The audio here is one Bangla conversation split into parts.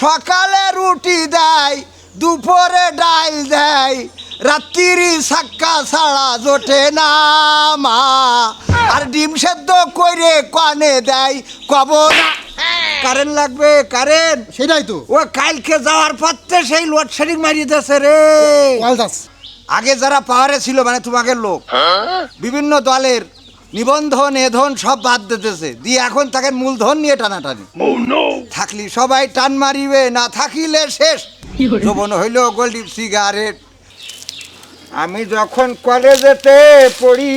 সকালে রুটি দেয় দুপুরে ডাইল দেয় রাত্রির সাক্কা ছাড়া জোটে না মা। আর ডিম সেদ্ধ করে কানে দেয় কব না। কারেন্ট লাগবে কারেন্ট। সেটাই তো। ও কালকে যাওয়ার পথে সেই লোডশেডিং মারিয়ে দিয়েছে রে। আগে যারা পাহাড়ে ছিল মানে তোমাকে লোক। বিভিন্ন দলের নিবন্ধন এধন সব বাদ দিতেছে। দিয়ে এখন তাকে মূলধন নিয়ে টানাটানি। থাকলি সবাই টান মারিবে না থাকিলে শেষ। যৌবন হইল গোল্ডি সিগারেট। আমি যখন কলেজেতে পড়ি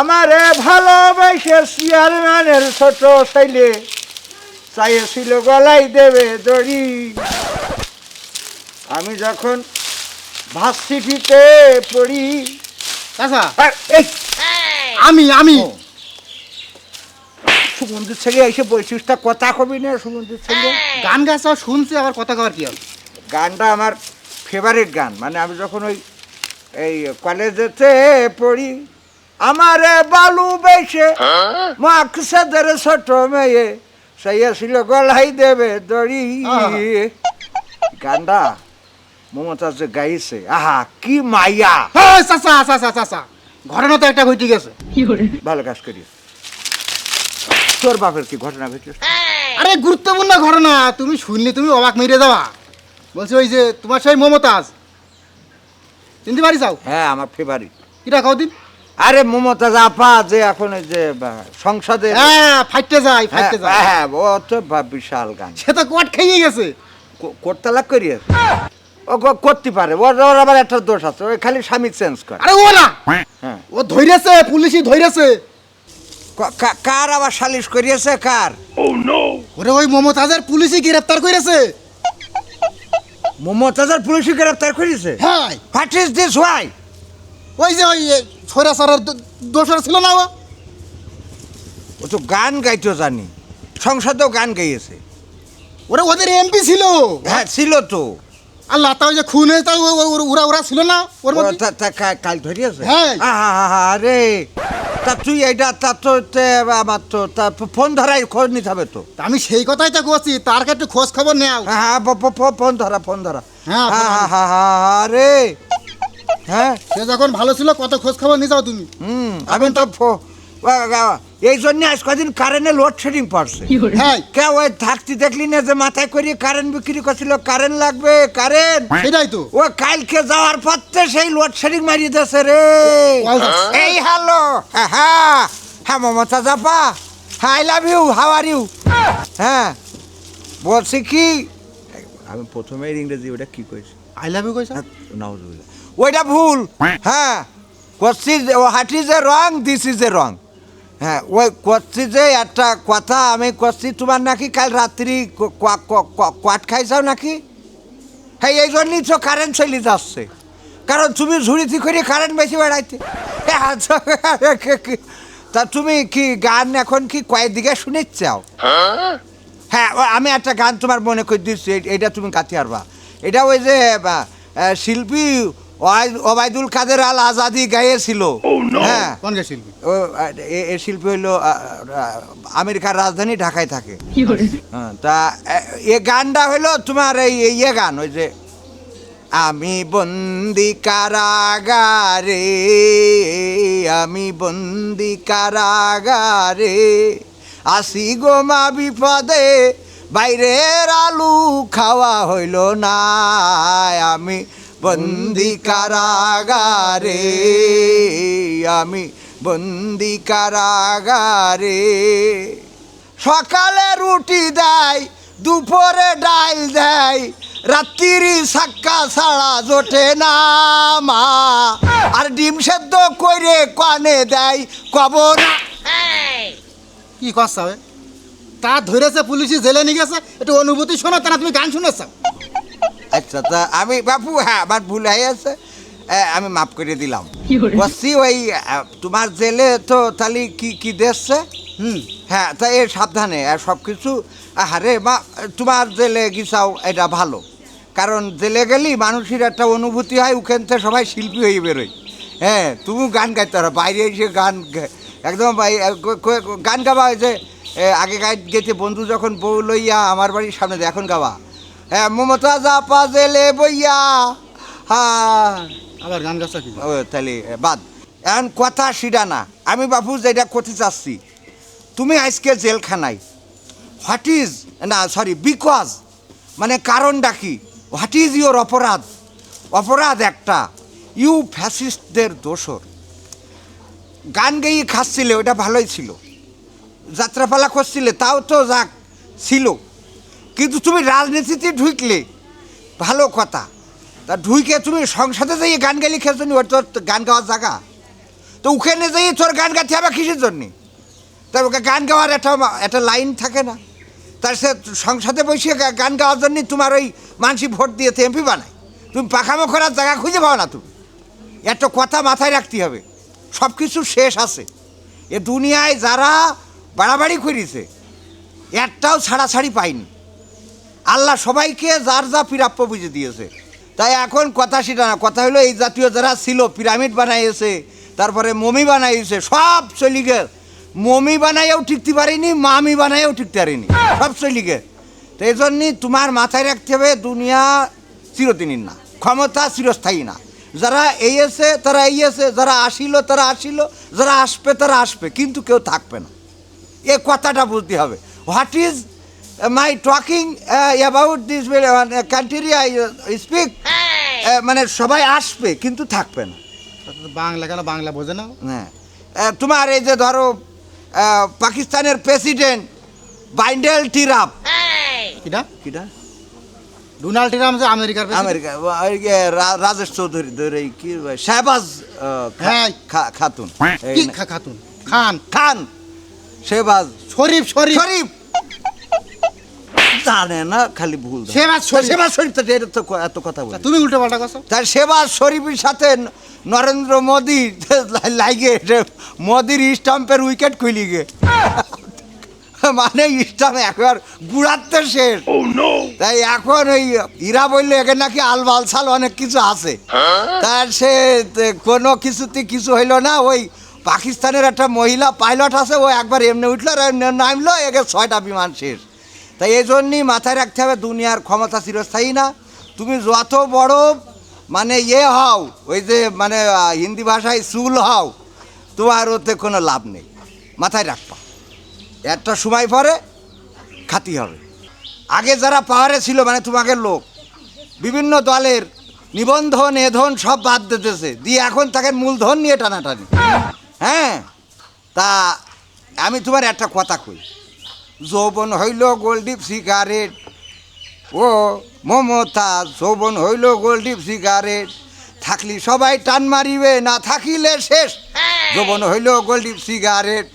আমারে ভালোবাসে চেয়ারম্যানের ছোট ছেলে। চাইছিল গলাই দেবে দড়ি। আমি যখন ভার্সিটিতে পড়ি চাচা। আর এই। আমি আমি। সুগন্ধির ছেলে এসে বৈশিষ্ট্যটা কথা কবি না সুগন্ধির ছেলে। গান গাছ শুনছে আবার কথা কবার কি হবে গানটা আমার ফেভারিট গান। মানে আমি যখন ওই এই কলেজেতে পড়ি আমারে বালু বেশে মাকসাদের ছোট মেয়ে সেই ছিল গলাই দেবে দড়ি। গানটা মমতাজ যে গাইছে আহা কি মাইয়া। হ্যাঁ চাচা চাচা চাচা ঘটনা তো একটা ঘটে গেছে। ভালো কাজ করিস তোর বাপের কি ঘটনা ঘটেছে আরে গুরুত্বপূর্ণ ঘটনা। তুমি শুনলে তুমি অবাক মেরে যাওয়া বলছি ওই যে তোমার সেই মমতাজ। চিনতে পারি যাও হ্যাঁ আমার ফেভারিট কিটা কদিন আরে মমতাজ আপা যে এখন ওই যে সংসদে হ্যাঁ ফাইটে যায় হ্যাঁ ফাইটে যায়। হ্যাঁ, ও তো বিশাল গান। সে তো কোয়াট খেয়ে গেছে। করিয়েছে। ও করতে পারে। ওর ওর আবার একটা দোষ আছে। ওই খালি স্বামী চেঞ্জ করে। আরে ও না হ্যাঁ। ও ধৈরেছে পুলিশই কা- কার আবার সালিশ করিয়েছে? কার? ওরে ওই মমতাজের পুলিশই গ্রেফতার করেছে। মমতাজের পুলিশে গ্রেফতার করিয়েছে হ্যাঁ। হোয়াট ইজ দিস ওয়াই ওই যে ওই ছড়া সরের দোষর ছিল না ও? ও তো গান গাইতো জানি। সংসদেও গান গাইয়েছে। ওরা ওদের এমপি ছিল। হ্যাঁ ছিল তো। আল্লাহ তা ওই যে খুন হয়েছে ও- ওরা ওরা ছিল না ওর কাল ধরিয়েছে হ্যাঁ। আরে। তা তুই এইটা তা তো আমার তো তা ফোন ধরাই খোঁজ নিতে হবে তো। আমি সেই কথাই তো করছি তার একটু খোঁজ খবর নেও হ্যাঁ হ্যাঁ ফোন ধরা ফোন ধরা। হ্যাঁ, আরে। হ্যাঁ। সে যখন ভালো ছিল কত খোঁজ খবর নিয়ে যাও তুমি? হুম আমি তো এই জন্য আজ কদিন কারেন্টে লোডশেডিং পড়ছে। হ্যাঁ। কে ওই থাকতে দেখলি না যে মাথায় করে কারেন্ট বিক্রি করছিল কারেন্ট লাগবে কারেন্ট সেটাই তো। ও কালকে যাওয়ার পথে সেই লোডশেডিং মারিয়ে দিয়েছে রে। এই হ্যালো। হ্যাঁ হ্যাঁ। হ্যাঁ মমতা জাপা হ্যাঁ I love you how are you হ্যাঁ। বলছি কি? আমি প্রথমে ইংরেজি ওটা কি কইছি আই লাভ ইউ কইছা? নাউজুবিল্লাহ ওইটা ভুল। হ্যাঁ। করছি যে ও what is a wrong this is a wrong হ্যাঁ ওই করছি যে একটা কথা আমি করছি তোমার নাকি কাল রাত্রি কোয়াট খাইছাও নাকি? হ্যাঁ এই জন্যই তো কারেন্ট চলে যাচ্ছে। কারণ তুমি ঝুড়িতে করে কারেন্ট বেশি বেড়াইতে। হ্যাঁ, আচ্ছা, তা তুমি কি গান এখন কি কয়েক দিকে শুনে চাও হ্যাঁ আমি একটা গান তোমার মনে করে দিচ্ছি এইটা তুমি গাতে পারবা। এটা ওই যে শিল্পী ওবায়দুল কাদের আল আজাদি গাইয়েছিল হ্যাঁ। কোন শিল্পী? এ- এ শিল্পী হইল আমেরিকার রাজধানী ঢাকায় থাকে। হ্যাঁ, তা এ- গানটা হইল তোমার এই এই ইয়ে গান ওই যে আমি বন্দি কারাগারে আমি বন্দি কারাগারে আসি গো মা বিপদে বাইরের আলু খাওয়া হইল না আমি বন্দি কারাগারে আমি বন্দি কারাগারে সকালে রুটি দেয় দুপুরে ডাইল দেয় রাত্রির সাক্কা ছাড়া জোটে না মা। আর ডিম সেদ্ধ করে কানে দেয় কব না। কি কষ্ট হবে তা ধরেছে পুলিশই জেলে নিয়ে গেছে একটু অনুভূতি শোনো তারা তুমি গান শুনেছ? আচ্ছা তা আমি বাপু হ্যাঁ আমার ভুল হয়ে আছে আমি মাফ করে দিলাম। বসছি ওই তোমার জেলে তো তাহলে কি কি দেখছে হুম। হ্যাঁ তা এ সাবধানে আর সব কিছু আরে মা তোমার জেলে গিসাও এটা ভালো। কারণ জেলে গেলি মানুষের একটা অনুভূতি হয় ওখান থেকে সবাই শিল্পী হয়ে বেরোয়। হ্যাঁ তুমি গান গাইতে পারো বাইরে এসে গান একদম গান গাওয়া হয় যে আগে গাইড গেছে বন্ধু যখন বউ লইয়া আমার বাড়ির সামনে এখন গাওয়া। হ্যাঁ মমতাজ আপা জেলে বইয়া। হ্যাঁ আবার গান গাছা কি? ও তাহলে বাদ। এখন কথা সিডা না। আমি বাবু যেটা করতে চাচ্ছি তুমি আজকে জেলখানায় হোয়াট ইজ না সরি বিকজ মানে কারণ ডাকি হোয়াট ইজ ইউর অপরাধ? অপরাধ একটা। ইউ ফ্যাসিস্টদের দোষর। গান গেয়ে খাচ্ছিলে ওটা ভালোই ছিল। যাত্রাপালা করছিলে তাও তো যাক ছিল। কিন্তু তুমি রাজনীতিতে ঢুকলে, ভালো কথা। তা ঢুকে তুমি সংসদে যাইয়ে গান গাইলে খেয়েছো নি তোর গান গাওয়ার জায়গা। তো ওখানে যাইয়ে তোর গান গাইতে হবে কিসের জন্যে? তার ওকে গান গাওয়ার একটা একটা লাইন থাকে না। তার সে সংসদে বসে গান গাওয়ার জন্য তোমার ওই মানসি ভোট দিয়েছে এমপি বানায়। তুমি পাখামো করার জায়গা খুঁজে পাও না তুমি। একটা কথা মাথায় রাখতে হবে। সব কিছু শেষ আছে। এ দুনিয়ায় যারা বাড়াবাড়ি করেছে, একটাও ছাড়াছাড়ি পায়নি। আল্লাহ সবাইকে যার যা প্রাপ্য বুঝে দিয়েছে। তাই এখন কথা সেটা না, কথা হলো এই জাতীয় যারা ছিল, পিরামিড বানাইছে, তারপরে মমি বানাইছে, সব চলি গে মমি বানাইও টিকতে পারিনি, মামি বানাইও টিকতে পারিনি, সব চলি গে তো এই জন্যই তোমার মাথায় রাখতে হবে, দুনিয়া চিরদিনের না, ক্ষমতা চিরস্থায়ী না। যারা এই এসে তারা এই এসে যারা আসিল, তারা আসিল, যারা আসবে, তারা আসবে, কিন্তু কেউ থাকবে না। এ কথাটা বুঝতে হবে। What is my talking about this country I speak মানে সবাই আসবে কিন্তু থাকবে না। বাংলা কেন বাংলা বোঝে না? হ্যাঁ তোমার এই যে ধরো পাকিস্তানের প্রেসিডেন্ট বাইন্ডেল টিরাপ। কিটা কিটা ডোনাল্ড ট্রাম্প যে আমেরিকার president। আমেরিকা রাজেশ চৌধুরী ধরে কি শাহবাজ হ্যাঁ। খাতুন। খাতুন? খান। খান। শেহবাজ। শরীফ শরীফ। শরীফ। জানে না খালি ভুল ধরে। শেহবাজ শরীফ। তো এটা তো এত কথা বলে। তুমি উল্টো পাল্টা কথা তার শেহবাজ শরীফের সাথে নরেন্দ্র মোদি লাগে মোদির স্টাম্পের উইকেট খুলি গে। মানে স্টাম্প একবার গুড়াতে শেষ। তাই এখন ওই ইরা বলল এখানে নাকি আলবাল সাল অনেক কিছু আছে। তার সে কোনো কিছুতে কিছু হইল না ওই পাকিস্তানের একটা মহিলা পাইলট আছে ও একবার এমনি উঠল আর এমনি নামলো একে ছয়টা বিমান শেষ। তাই এই জন্যই মাথায় রাখতে হবে, দুনিয়ার ক্ষমতা চিরস্থায়ী না। তুমি যত বড় মানে ইয়ে হও, ওই যে মানে হিন্দি ভাষায় চুল হও, তোমার ওতে কোনো লাভ নেই। মাথায় রাখবা। একটা সময় পরে খাতি হবে। আগে যারা পাহাড়ে ছিল মানে তোমাকে লোক, বিভিন্ন দলের নিবন্ধন, এধন সব বাদ দিতেছে। দিয়ে এখন তাকে মূলধন নিয়ে টানাটানি। হ্যাঁ? তা আমি তোমার একটা কথা কই। যৌবন হইল গোল্ডিপ সিগারেট ও মমতা যৌবন হইল গোল্ডিপ সিগারেট থাকলি সবাই টান মারিবে, না থাকিলে শেষ। যৌবন হইল গোল্ডিপ সিগারেট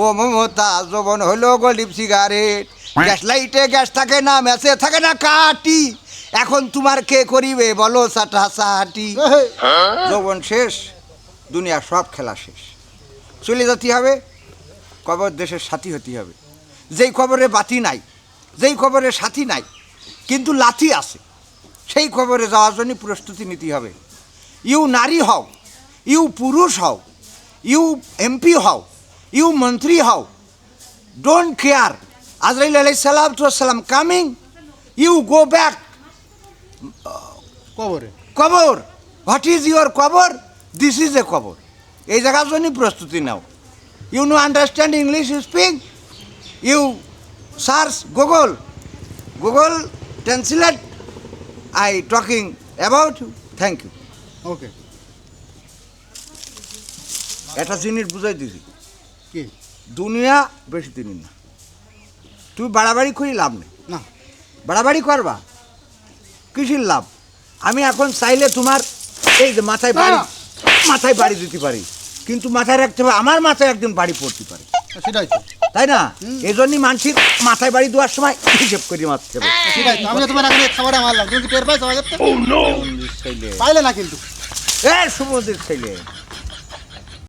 ও মমতা যৌবন হইল গোল্ডিপ সিগারেট গ্যাস লাইটে গ্যাস থাকে না, ম্যাচে থাকে না কাটি। এখন তোমার কে করিবে বলো, সাটা সাহাটি। যৌবন শেষ দুনিয়া সব খেলা শেষ। চলে যেতে হবে, কবর দেশের সাথী হতে হবে। যেই খবরে বাতি নাই যেই খবরে সাথী নাই কিন্তু লাথি আছে সেই খবরে যাওয়ার জন্য প্রস্তুতি নিতে হবে। ইউ নারী হও ইউ পুরুষ হও ইউ এমপি হও ইউ মন্ত্রী হও ডোন্ট কেয়ার আজরাইল আলাই সালাম কামিং ইউ গো ব্যাক কবরে। কবর হোয়াট ইজ ইউর কবর? দিস ইজ এ কবর। এই জায়গার জন্যই প্রস্তুতি নাও। You no understand English speak you search Google Google translate I talking about you thank you. Okay. একটা জিনিস বুঝাই দিছি। কি? দুনিয়া বেশি দিন না। তুমি বাড়াবাড়ি করি লাভ নেই। না। বাড়াবাড়ি করবা কৃষির লাভ। আমি এখন চাইলে তোমার এই যে মাথায় বাড়ি মাথায় বাড়ি দিতে পারি। কিন্তু মাথায় রাখতে হবে আমার মাথায় একদিন বাড়ি পড়তে পারে। সেটাই তাই না? এই জন্যই মানসিক মাথায় বাড়ি দেওয়ার সময় হিসেব করি মারতে হবে ঠিক আছে আমি তো তোমার আগে খাবারে মারলাম। তুমি কি টের পাইছো আগে ছেলে পাইলে না কিন্তু। এ সুবোধের ছেলে।